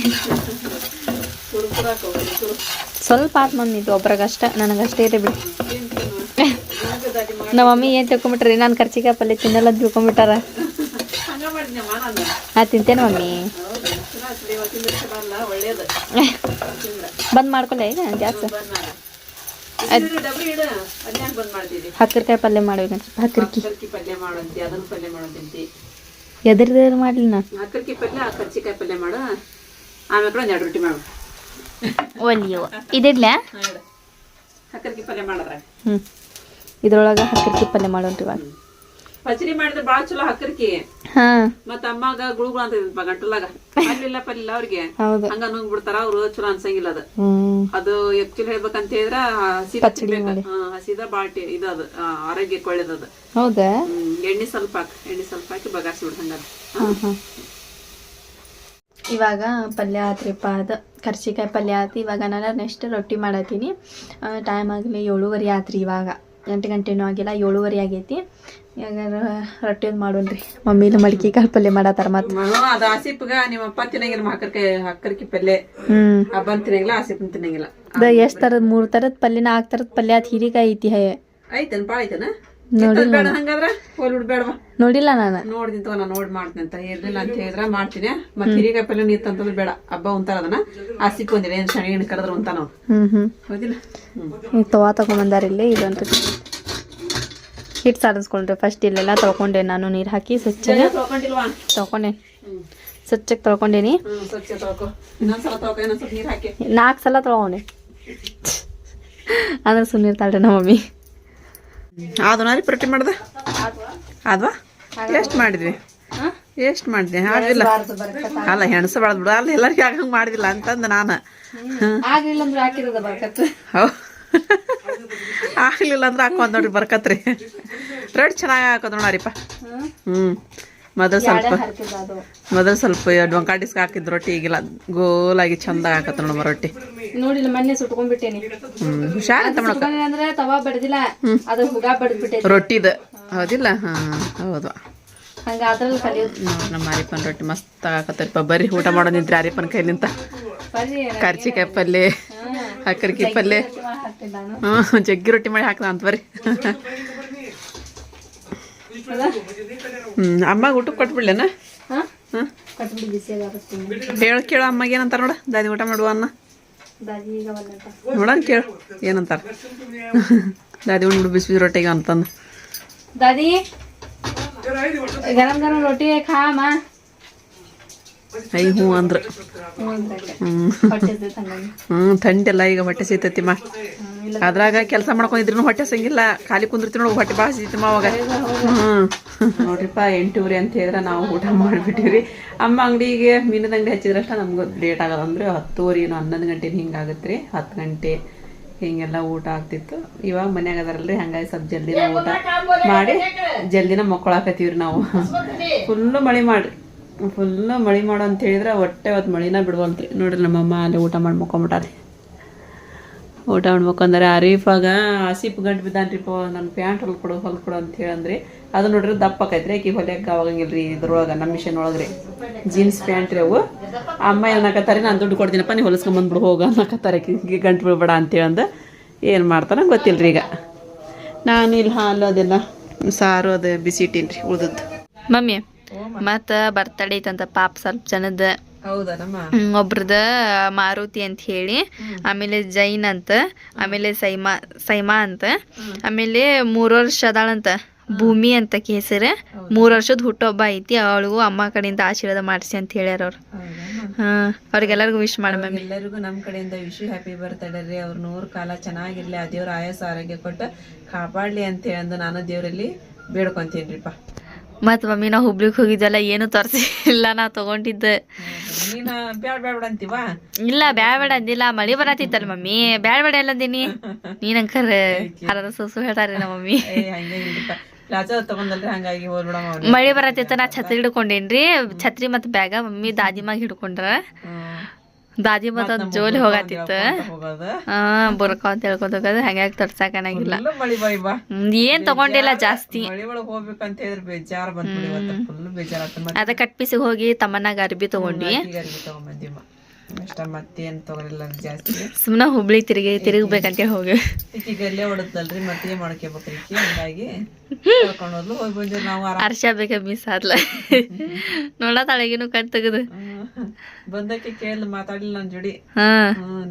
ಸ್ವಲ್ಪ ಆತ್ ಮಮ್ಮಿ ಇದು, ಒಬ್ರಾಗಷ್ಟ, ನನಗಷ್ಟೇ ಇದೆ ಬಿಡಿ. ನಮ್ಮ ಮಮ್ಮಿ ಏನು ತಿಳ್ಕೊಂಬಿಟ್ರಿ, ನಾನು ಕರ್ಚಿಕಾಯಿ ಪಲ್ಯ ತಿನ್ನಲ್ಲ ತಿಳ್ಕೊಂಬಿಟ್ಟಾರ? ನಾ ತಿಂತೇನೆ ಮಮ್ಮಿ. ಬಂದು ಮಾಡ್ಕೊಲ್ಲ ಈಗ ಗ್ಯಾಸ್ ಡಬ್ರಿ ಇಡ ಅದ್ನ್ಯಾಗ ಬಂದ್ ಮಾಡ್ತಿದ್ವಿ ಹಕ್ಕರ್ಕಾಯಿ ಪಲ್ಯ ಮಾಡ್ಬೇಕಂತ ಹಕ್ಕರ್ಕಿ. ಪಲ್ಯ ಮಾಡಂತಿ ಅದನ್ನ ಪಲ್ಯ ಮಾಡಂತಿ ಎದ್ರದ್ದು ಮಾಡಲಿ ನಾ ಹಕ್ಕರ್ಕಿ ಪಲ್ಯ ಕರ್ಚಿಕಾಯಿ ಪಲ್ಯ ಮಾಡು. ಆಮೇಲೆ ಒಂದ್ ಎರಡು ರೊಟ್ಟಿ ಮಾಡು. ಒಲಿಯೋ. ಇದಿಡ್ಲ? ಹಕ್ಕರ್ಕಿ ಪಲ್ಯ ಮಾಡಿದ್ರ ಹ್ಞೂ ಇದ್ರೊಳಗೆ ಹಕ್ಕರ್ಕಿ ಪಲ್ಯ ಮಾಡೋಣ್ರಿ ಇವಾಗ ಪಚಡಿ ಮಾಡಿದ್ರೆ ಬಾಳ ಚಲೋ ಹಕ್ಕರ್ಕಿ ಹಾಂ. ಮತ್ತ ಅಮ್ಮಗ ಗುಳುಗುಳು ಅಂತ ಇದ್ಪ ಗಂಟಲಾಗ ಪಲ್ಲಿಲ್ಲ ಪಲ್ಲಿಲ್ಲ ಅವ್ರಿಗೆ. ಹೌದು. ಹಂಗ ನುಂಗ್ ಬಿಡ್ತಾರ ಅವ್ರು ಚಲೋ ಅನ್ಸಂಗಿಲ್ಲ ಅದು. ಅದು ಆಕ್ಚುಲಿ ಹೇಳ್ಬೇಕಂತ ಹೇಳಿದ್ರ ಹಸಿ ಹಸಿದ ಬಾಳ ಟೇ- ಇದು ಅದು ಆರೋಗ್ಯಕ್ಕೆ ಒಳ್ಳೇದದು. ಹೌದಾ? ಎಣ್ಣೆ ಸ್ವಲ್ಪ ಹಾಕಿ ಎಣ್ಣೆ ಸ್ವಲ್ಪ ಹಾಕಿ ಬಗಾಸಿ ಬಿಡ್ದಂಗ ಇವಾಗ ಪಲ್ಯ ಆತ್ರಿಪ್ಪ ಅದು ಕರ್ಚಿಕಾಯಿ ಪಲ್ಯ ಆತು ಇವಾಗ ನಾನು ನೆಕ್ಸ್ಟ್ ರೊಟ್ಟಿ ಮಾಡತ್ತೀನಿ. ಟೈಮ್ ಆಗಲಿ ಏಳುವರೆ ಆತ್ರಿ ಇವಾಗ. ಎಂಟು ಗಂಟೆನೂ ಆಗಿಲ್ಲ ಏಳುವರೆ ಆಗೈತಿ. ಇವಾಗ ರೊಟ್ಟಿ ಒಂದು ಮಾಡೋಣ್ರಿ ಇಲ್ಲಿ ಮಡಿಕೆ ಕಾಳು ಪಲ್ಯ ಮಾಡತ್ತಾರ ಮತ್ತೆ. ಅದು ಆಸಿಪ್ಗ ನಿಮ್ಮ ಅಪ್ಪ ತಿನ್ನಂಗಿಲ್ಲ ಪಲ್ಯ. ಹ್ಮ್. ಹಬ್ಬನ್ ತಿನ್ನಂಗಿಲ್ಲ ಆಸಿಪ್ನ ತಿನ್ನಂಗಿಲ್ಲ. ಎಷ್ಟು ಥರದ ಮೂರು ಥರದ ಪಲ್ಯ ನಾಲ್ಕು ಥರದ ಪಲ್ಯ ಹಿರಿಕಾಯಿ ಹೀರಿಕಾಯಿ ಐತಿ ಹೇ. ಐತೇನ? ನೋಡಿಲ್ಲ ಬೇಡ ಹಂಗಾದ್ರ? ಹೋಲ್ ಬೇಡವಾ ನೋಡಿಲ್ಲ ನಾನು. ನೋಡ್ತೀನಿ ತಗೋ ನೋಡಿ ನೋಡ್ ಮಾಡ್ತೀನಿ ಅಂತ ಇರ್ಲಿಲ್ಲ ಅಂತ ಹೇಳಿದ್ರ ಮಾಡ್ತೀನಿ. ಮತ್ತೆ ಹಿರಿಕಾಯಿ ಪಲ್ಯ ನೀರ್ ತಂತಂದ್ರೆ ಬೇಡ. ಹಬ್ಬ ಉಂತಾರ ಅದನ್ನ ಆ ಒಂದಿಲ್ಲ ಏನ್ ಶನಿ ಏನು ಕರೆದ್ರು ಅಂತ ನಾವು. ಹ್ಮ್ ಹೌದಿಲ್ಲ? ಹ್ಮ್. ಈಗ ತವಾ ತಗೊಂಬಂದಾರ ಇಲ್ಲಿ ಇದಂತೂ ಹಿಟ್ಟು ಸಾರಿಸ್ಕೊಂಡ್ರೆ ಫಸ್ಟ್ ಇಲ್ಲೆಲ್ಲ ತೊಳ್ಕೊಂಡೆ ನಾನು ನೀರು ಹಾಕಿ ಸ್ವಚ್ಛ ತಗೊಂಡೆ ಸ್ವಚ್ಛಗೆ ತೊಳ್ಕೊಂಡೇನಿ. ನಾಲ್ಕು ಸಲ ತೊಳ್ಕೊಂಡೆ. ಅಂದ್ರೆ ಸುಮ್ಮನಿರ್ತಾಳ್ರಿ ನಮ್ಮ ಮಮ್ಮಿ. ಅದು ರೀ ಪ್ರತಿ ಮಾಡ್ದೆ? ಅದ್ವಾ ಎಷ್ಟು ಮಾಡಿದ್ವಿ ಎಷ್ಟು ಮಾಡಿದೆ ಆಗಿಲ್ಲ ಅಲ್ಲ ಹೆಣಸ ಬಾಳ್ದು ಬಿಡು. ಅಲ್ಲ ಎಲ್ಲರಿಗೂ ಆಗಂಗೆ ಮಾಡಿದಿಲ್ಲ ಅಂತಂದು ನಾನು. ಆಗಲಿಲ್ಲ ಅಂದ್ರೆ ಹಾಕೊಂಡ್ ನೋಡ್ರಿ ಬರ್ಕತ್ರಿ. ರೆಡ್ ಚೆನ್ನಾಗಿ ಹಾಕೋದ್ ನೋಡಾರಿಪ್ಪ ಹ್ಞೂ ಮೊದಲು ಸ್ವಲ್ಪ ಮೊದಲು ಸ್ವಲ್ಪ ಡೊಂಕಾಟಿಸ್ಗೆ ಹಾಕಿದ್ ರೊಟ್ಟಿ ಈಗಿಲ್ಲ ಗೋಲಾಗಿ ಚಂದ ಹಾಕತ್ತ ನೋಡಮ್ಮ ರೊಟ್ಟಿ. ನೋಡಿಲ್ಲ ಮೊನ್ನೆ ಸುಟ್ಕೊಂಡ್ಬಿಟ್ಟೇನಿ. ಹ್ಮ್ ಮಾಡಕ ಅಂದ್ರೆ ತವಾ ಬಡ್ದಿಲ್ಲ ಅದು ಹುಗ ರೊಟ್ಟಿದ. ಹೌದಿಲ್ಲ? ಹಾಂ ಹೌದು. ನಮ್ಮ ಅರಿಪನ್ ರೊಟ್ಟಿ ಮಸ್ತ್ ಹಾಕತ್ತಾರಪ್ಪ ಬರ್ರಿ ಊಟ ಮಾಡೋ ನಿಂತ್ರಿ ಅರಿಪನ್ ಕೈ ನಿಂತ ಕರ್ಚಿಕಾಯಿ ಪಲ್ಯ ಹಕ್ಕರ್ಕಿ ಪಲ್ಯ ಹಾಕ್ತೀನಿ ಹ್ಞೂ ಜಗ್ಗಿ ರೊಟ್ಟಿ ಮಾಡಿ ಹಾಕ್ದ ಅಂತ ಬರ್ರಿ ಹ್ಞೂ ಅಮ್ಮಗೆ ಊಟಕ್ಕೆ ಕೊಟ್ಬಿಡ್ಲೇನ? ಹಾಂ? ಹಾಂ? ಹೇಳ ಕೇಳ ಅಮ್ಮಗೆ ಏನಂತಾರ ನೋಡ. ದಾದಿ ಊಟ ಮಾಡುವ ಅನ್ನ. ನೋಡೋಣ ಕೇಳು. ಏನಂತಾರ? ದಾದಿ ಉಂಡ್ ಬಿಸಿ ಬಿಸಿ ರೊಟ್ಟಿಗೆ ಅಂತಂದು. ದಾದಿ ಗರಂ ಗರಂ ರೊಟ್ಟಿ ಖಾ ಐ ಹ್ಞೂ ಅಂದ್ರೆ. ಹ್ಞೂ ಹ್ಞೂ ಥಂಡೆಲ್ಲ ಈಗ ಹೊಟ್ಟೆ ಸಿಗ್ತೈತಿ ಮಾ. ಅದ್ರಾಗ ಕೆಲಸ ಮಾಡ್ಕೊಂಡಿದ್ರು ಹೊಟ್ಟೆ ಸಂಗಿಲ್ಲ ಖಾಲಿ ಕುಂದಿರ್ತೀವಿ ನೋಡಿ ಹೊಟ್ಟೆ ಭಾಳ ಸಿಗ್ತೈತಿ ಅವಾಗ. ಹ್ಞೂ ನೋಡ್ರಿಪ್ಪ ಎಂಟೂವರೆ ಅಂತ ಹೇಳಿದ್ರೆ ನಾವು ಊಟ ಮಾಡಿಬಿಟ್ಟಿವ್ರಿ. ಅಮ್ಮ ಅಂಗಡಿಗೆ ಮೀನದ ಅಂಗಡಿ ಹಚ್ಚಿದ್ರಷ್ಟ ನಮ್ಗೆ ಲೇಟ್ ಆಗೋದು ಅಂದ್ರೆ ಹತ್ತುವರೆ ಏನೋ ಹನ್ನೊಂದು ಗಂಟೆ ಆಗುತ್ತೆ ರೀ ಹತ್ತು ಗಂಟೆ ಹಿಂಗೆಲ್ಲ ಊಟ ಆಗ್ತಿತ್ತು. ಇವಾಗ ಮನ್ಯಾಗ ಅದಾರಲ್ರಿ ಹಂಗಾಗಿ ಸ್ವಲ್ಪ ಜಲ್ದಿನ ಊಟ ಮಾಡಿ ಜಲ್ದಿನ ಮಕ್ಕಳಾಕತ್ತೀವ್ರಿ ನಾವು. ಫುಲ್ಲು ಮಳೆ ಮಾಡ್ರಿ. ಫುಲ್ಲು ಮಳೆ ಮಾಡು ಅಂತ ಹೇಳಿದ್ರೆ ಹೊಟ್ಟೆ ಅವತ್ತು ಮಳಿನ ಬಿಡುವಂತೆ ನೋಡ್ರಿ ನಮ್ಮಮ್ಮ ಅಲ್ಲಿ ಊಟ ಮಾಡಿ ಊಟ ಮಾಡ್ಬೇಕಂದ್ರೆ ಆರೀಫಾಗ ಹಸಿಪ್ ಗಂಟು ಬಿದ್ದಾನ್ರಿಪ್ಪ ನನ್ನ ಪ್ಯಾಂಟ್ ಹೊಲ್ಕೊಡು ಹೊಲ್ಕೊಡು ಅಂತ ಹೇಳಂದ್ರಿ. ಅದು ನೋಡ್ರಿ ದಪ್ಪ ಆಕೈತ್ರಿ. ಆಕಿ ಹೊಲಿಯಕ್ಕೆ ಆವಾಗಂಗಿಲ್ಲ ರೀ ಇದ್ರೊಳಗೆ ನಮ್ಮ ಮಿಷನ್ ಒಳಗ್ರಿ. ಜೀನ್ಸ್ ಪ್ಯಾಂಟ್ ರೀ ಅವು. ಅಮ್ಮ ಏನಕತ್ತಾರೆ ನಾನು ದುಡ್ಡು ಕೊಡ್ತೀನಪ್ಪ ನೀವು ಹೊಲಿಸ್ಕೊಂಬಂದ್ಬಿಡು, ಹೋಗ ಅನ್ನಕತ್ತಾರೆ ಆಕಿಗೆ ಗಂಟು ಬಿಡಬೇಡ ಅಂತೇಳಿ ಅಂದ ಏನು ಮಾಡ್ತಾರ ಗೊತ್ತಿಲ್ರಿ ಈಗ. ನಾನು ಇಲ್ಲಿ ಹಾಲು ಅದೆಲ್ಲ, ಸಾರು ಅದು ಬಿಸಿ ಇಟ್ಟೀನಿ ರೀ ಉಳ್ದದ್ದು. ಮಮ್ಮಿ ಮತ್ತ ಬರ್ತಡೇ ಐತಂತ ಪಾಪ ಸ್ವಲ್ಪ ಜನದ. ಒಬ್ರದ ಮಾರುತಿ ಅಂತ ಹೇಳಿ ಆಮೇಲೆ ಜೈನ್ ಅಂತ ಆಮೇಲೆ ಸೈಮಾ ಸೈಮಾ ಅಂತ ಆಮೇಲೆ ಮೂರು ವರ್ಷ ಅದಾಳಂತ ಭೂಮಿ ಅಂತ ಹೆಸರು ಮೂರು ವರ್ಷದ ಹುಟ್ಟೊಬ್ಬ ಐತಿ ಅವಳಿಗೂ ಅಮ್ಮ ಕಡೆಯಿಂದ ಆಶೀರ್ವಾದ ಮಾಡಿಸಿ ಅಂತ ಹೇಳ್ಯಾರ ಅವ್ರು. ಹಾ ಅವ್ರಿಗೆಲ್ಲರಿಗೂ ವಿಶ್ ಮಾಡಿ ಮ್ಯಾಮ್ ಎಲ್ಲರಿಗೂ ನಮ್ಮ ಕಡೆಯಿಂದ ವಿಶ್ ಹ್ಯಾಪಿ ಬರ್ತಡೇ ರೀ. ಅವ್ರ ನೂರು ಕಾಲ ಚೆನ್ನಾಗಿರ್ಲಿ ಆ ದೇವ್ರ ಆಯಾಸ ಆರೋಗ್ಯ ಕೊಟ್ಟು ಕಾಪಾಡಲಿ ಅಂತ ಹೇಳಂದು ನಾನು ದೇವರಲ್ಲಿ ಬೇಡ್ಕೊಂತೀನಿರಿಪ್ಪ ಮತ್ ಮಮ್ಮಿ ನಾವು ಹುಬ್ಳಿಗ್ ಹೋಗಿದ್ದೆಲ್ಲ ಏನು ತೋರ್ಸಿಲ್ಲ ನಾ ತಗೊಂಡಿದ್ದೆ. ಇಲ್ಲ ಬ್ಯಾಡ ಬೇಡ ಅಂದಿಲ್ಲ ಮಳಿ ಬರತ್ತಿತ್ತಲ್ಲ ಮಮ್ಮಿ. ಬ್ಯಾಡ ಬೇಡ ಎಲ್ಲ ಅಂದಿನಿ ನೀನ್ ಅಂಕರ್ ಹರದ ಸೊಸು ಹೇಳ್ತಾರಿ ನಮ್ಮ ಮಮ್ಮಿ. ಮಳಿ ಬರತ್ತಿತ್ತ ನಾ ಛತ್ರಿ ಹಿಡ್ಕೊಂಡೇನ್ರಿ. ಛತ್ರಿ ಮತ್ ಬ್ಯಾಗ ಮಮ್ಮಿ ದಾದಿಮಾಗ ಹಿಡ್ಕೊಂಡ್ರ. ದಾದಿ ಒಂದ್ ಜೋಲಿ ಹೋಗತಿತ್ತು. ಹಾ ಬುರ್ಕ ಅಂತ ಹೇಳ್ಕೊತ ಹೋಗೋದು. ಹಂಗಾಗಿ ತರ್ಸಕ್ ಅನ್ನಂಗಿಲ್ಲ. ಏನ್ ತಗೊಂಡಿಲ್ಲ ಜಾಸ್ತಿ. ಮಳಿ ಒಳಗ್ ಪೀಸಿಗೆ ಅದ ಹೋಗಿ ತಮ್ಮನಾಗ ಅರ್ಬಿ ತಗೊಂಡ್ವಿ ಮತ್ತೇನ್ ತಗೊಳಿಲ್ಲ ಜಾಸ್ತಿ ಸುಮ್ನ ಹುಬ್ಳಿ ತಿರುಗಿ ತಿರುಗಬೇಕಂತ ಹೋಗಿ. ಈಕೀಗ ಅಲ್ಲೇ ಹೊಡದ್ಲಲ್ರಿ ಮತ್ತೆ ಏನ್ ಮಾಡ್ಕೋಬೇಕ್ರಿ ಹಂಗಾಗಿ ಕರ್ಕೊಂಡ್ ಹೋದ್ಲು ಹೋಗಿ ಬಂದಿವ್ ನಾವು ಆರಾಮ್. ಹರ್ಷ ಬೇಕ ಮಿಸ್ ಆದ್ಲ. ನೋಡ ತಳಗಿನೂ ಕಣ್ ತೆಗದು. ಬಂದಕ್ಕೆ ಕೇಳಿ ಮಾತಾಡ್ಲಿಲ್ಲ ನನ್ ಜೋಡಿ.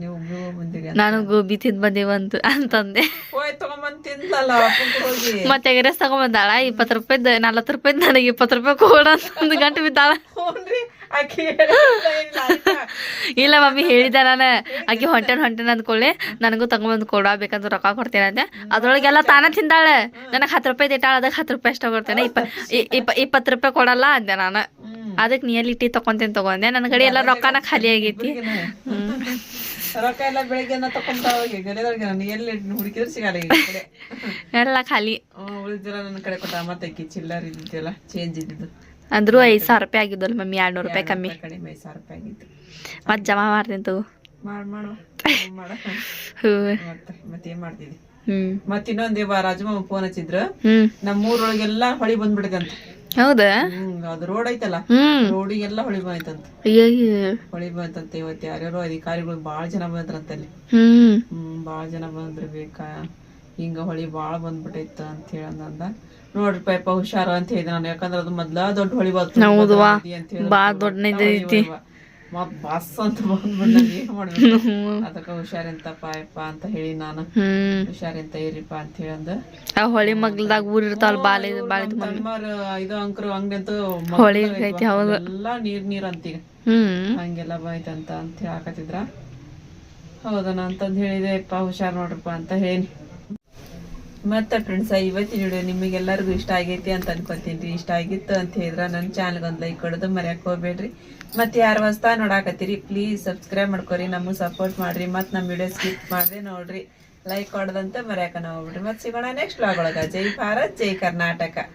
ನೀವು ಬಂದಿರಿ ನಾನು ಗೋಬಿ ತಿಂದ್ ಬಂದೇವಂತು ಅಂತಂದೆ. ಹೋಯ್ ತಗೊಂಬಂದ್ ತಿಂದಲ್ಲ ಹೋಗಿ. ಮತ್ತೆ ಎಗರೆಸ್ ತಗೊಂಬಂದಾಳ? ಇಪ್ಪತ್ತು ರೂಪಾಯಿ ನಲ್ವತ್ತು ರೂಪಾಯಿ ನನಗೆ ಇಪ್ಪತ್ತು ರೂಪಾಯಿ ಕೊಡ ಅಂತ ಒಂದು ಗಂಟೆ ಬಿದ್ದಾಳ. ಹ್ಞೂನ್ರಿ. ಆಕಿ? ಇಲ್ಲ ಮಮ್ಮಿ ಹೇಳಿದ್ದೆ ನಾನು. ಆಕಿ ಹೊಂಟೆನ್ ಹೊಂಟೆನ್ ಅಂದ್ಕೊಳ್ಳಿ. ನನಗೂ ತಗೊಂಬಂದು ಕೊಡಬೇಕಂತ ರೊಕ್ಕ ಕೊಡ್ತೇನೆ ಅಂದೆ. ಅದ್ರೊಳಗೆಲ್ಲ ತಾನ ತಿಂದಾಳೆ. ನನಗೆ ಹತ್ತು ರೂಪಾಯಿ ಇಟ್ಟಾಳ ಅದಕ್ಕೆ ಹತ್ತು ರೂಪಾಯಿ ಅಷ್ಟ ಕೊಡ್ತೇನೆ. ಇಪ್ಪ ಇಪ್ಪ ಇಪ್ಪತ್ತು ರೂಪಾಯಿ ಕೊಡಲ್ಲ ಅಂದೆ ನಾನು. ಅದಕ್ಕೆ ನಿಯರ್ ಇಟ್ಟಿ ತಗೊಂತೇನೆ ತಗೊಂಡೆ ನನ್ನ ಕಡೆ ಎಲ್ಲ ರೊಕ್ಕನ ಖಾಲಿ ಆಗೈತಿ. ರೊಕ್ಕ ಎಲ್ಲ ಬೆಳಿಗ್ಗೆ ಹುಡುಕಿದ್ರೆ ಸಿಗಲ್ಲ ಎಲ್ಲ ಖಾಲಿ. ಉಳಿದಿರ ನನ್ನ ಕಡೆ ಕೊಟ್ಟ ಮತ್ತೆ ಚಿಲ್ಲರ್ ಇದ್ದಿದ್ದೆಲ್ಲ ಚೇಂಜ್ ಇದ್ದಿದ್ದು. ಅಂದ್ರೂ ಐದ್ ಸಾವಿರ ರೂಪಾಯಿ ಆಗಿದ್ದಲ್ಲ ಮಮ್ಮಿ ಎರಡು ನೂರು ರೂಪಾಯಿ ಕಮ್ಮಿ. ಕಡಿಮೆ ಐದು ಸಾವಿರ ರೂಪಾಯಿ ಆಗಿತ್ತು. ಮತ್ತೆ ಜಮಾ ಮಾಡ್ತೀನಿ ತಗೋ. ಮಾಡ್ ಮಾಡು. ಮಾಡ. ಹ್ಞೂ ಮತ್ತೆ ಮತ್ತೆ ಏನ್ ಮಾಡ್ತಿದ್ದಿ ಹ್ಞೂ ಮತ್ ಇನ್ನೊಂದ್ ರಾಜಮ್ಮ ಫೋನ್ ಹಚ್ಚಿದ್ರು. ಹ್ಞೂ ನಮ್ಮ ಊರೊಳಗೆಲ್ಲ ಹೊಳಿ ಬಂದ್ಬಿಡ್ತಂತ. ಹೌದಾ? ಹ್ಮ್ ಅದು ರೋಡ್ ಐತಲ್ಲ ರೋಡಿಗೆಲ್ಲ ಹೊಳಿ ಬಂತಂತ. ಹೊಳಿ ಬಂತಂತ ಇವತ್ತು ಯಾರ್ಯಾರು ಅಧಿಕಾರಿಗಳು ಬಾಳ ಜನ ಬಂದ್ರಂತಲ್ಲಿ ಹ್ಮ್. ಬಾಳ ಜನ ಬಂದ್ರ ಬೇಕಾ? ಹಿಂಗ ಹೊಳಿ ಬಾಳ ಬಂದ್ಬಿಟ್ಟೈತ ಅಂತ ಹೇಳಂದ ನೋಡ್ರಿ ಪಾಪ ಹುಷಾರ ಅಂತ ಹೇಳಿದೆ ನಾನು ಯಾಕಂದ್ರ ಅದು ಮೊದ್ಲ ದೊಡ್ಡ ಹೊಳಿ ಬರ್ತದೆ. ಬಾಳ್ ದೊಡ್ಡದೈತಿ. ಮತ್ತ್ ಬಸ್ ಅಂತ ಬಂದ್ಬಿಟ್ಟು ಏನ್ ಮಾಡ್ಬೇಕು? ಅದಕ್ಕ ಹುಷಾರಿಂತಪ್ಪ ಯಪ್ಪ ಅಂತ ಹೇಳಿ ನಾನು. ಹುಷಾರಿಂತ ಇರಿಪ್ಪ ಅಂತ ಹೇಳಂದ. ಆ ಹೊಳಿ ಮಗ್ಲದಾಗ ಊರ್ ಬಾಲಿ ಬಾಳೆ ಬಾಳೆ ಇದು ಅಂಕರು ಅಂಗಡಿ ಅಂತೂ ಹೊಳಿ ಐತಿ ಹೌದು. ಎಲ್ಲಾ ನೀರ್ ನೀರ್ ಅಂತೀಗ ಹಂಗೆಲ್ಲ ಬೈತಂತ ಅಂತ ಹೇಳಕತ್ತಿದ್ರ. ಹೌದನ ಅಂತಂದ್ ಹೇಳಿದೆ ಯಪ್ಪ ಹುಷಾರ್ ನೋಡ್ರಪ್ಪ ಅಂತ ಹೇಳಿ ಮತ್ತೆ ಫ್ರೆಂಡ್ಸ್ ಇವತ್ತಿನ ವಿಡಿಯೋ ನಿಮಗೆಲ್ಲರಿಗೂ ಇಷ್ಟ ಆಗೈತಿ ಅಂತ ಅನ್ಕೊಂತೀನಿ. ಇಷ್ಟ ಆಗಿತ್ತು ಅಂತ ಹೇಳಿದ್ರೆ ನನ್ನ ಚಾನಲ್ಗೆ ಒಂದು ಲೈಕ್ ಕೊಡೋದು ಮರ್ಯಾಕೆ ಹೋಗ್ಬೇಡ್ರಿ. ಮತ್ತೆ ಯಾರು ಹೊಸ್ತಾ ನೋಡಾಕತ್ತೀರಿ ಪ್ಲೀಸ್ ಸಬ್ಸ್ಕ್ರೈಬ್ ಮಾಡ್ಕೊರಿ, ನಮಗೆ ಸಪೋರ್ಟ್ ಮಾಡ್ರಿ. ಮತ್ತೆ ನಮ್ಮ ವಿಡಿಯೋ ಸ್ಕಿಪ್ ಮಾಡ್ರಿ ನೋಡ್ರಿ. ಲೈಕ್ ಕೊಡದಂತೆ ಮರ್ಯಾಕನ ಹೋಗ್ಬಿಡ್ರಿ. ಮತ್ತೆ ಸಿಗೋಣ ನೆಕ್ಸ್ಟ್ ವ್ಲಾಗ್ ಜೈ ಭಾರತ್, ಜೈ ಕರ್ನಾಟಕ.